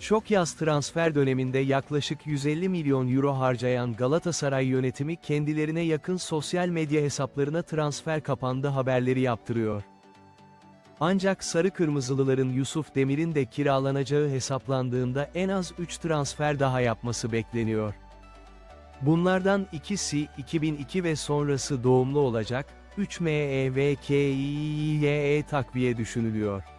Şok yaz transfer döneminde yaklaşık 150 milyon euro harcayan Galatasaray yönetimi kendilerine yakın sosyal medya hesaplarına transfer kapandı haberleri yaptırıyor. Ancak Sarı Kırmızılıların Yusuf Demir'in de kiralanacağı hesaplandığında en az 3 transfer daha yapması bekleniyor. Bunlardan ikisi 2002 ve sonrası doğumlu olacak, 3 ME ve KİYE takviye düşünülüyor.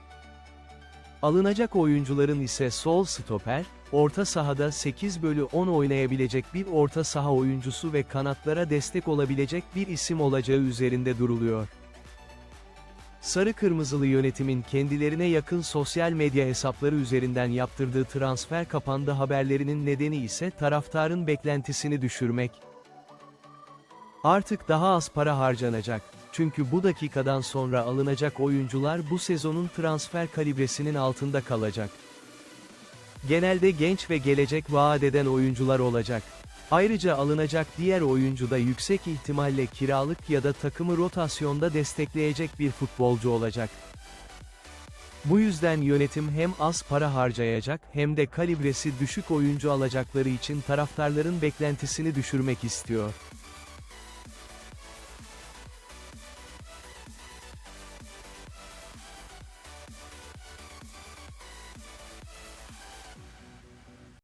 Alınacak oyuncuların ise sol stoper, orta sahada 8 bölü 10 oynayabilecek bir orta saha oyuncusu ve kanatlara destek olabilecek bir isim olacağı üzerinde duruluyor. Sarı Kırmızılı yönetimin kendilerine yakın sosyal medya hesapları üzerinden yaptırdığı transfer kapandı haberlerinin nedeni ise taraftarın beklentisini düşürmek. Artık daha az para harcanacak. Çünkü bu dakikadan sonra alınacak oyuncular bu sezonun transfer kalibresinin altında kalacak. Genelde genç ve gelecek vaat eden oyuncular olacak. Ayrıca alınacak diğer oyuncu da yüksek ihtimalle kiralık ya da takımı rotasyonda destekleyecek bir futbolcu olacak. Bu yüzden yönetim hem az para harcayacak hem de kalibresi düşük oyuncu alacakları için taraftarların beklentisini düşürmek istiyor.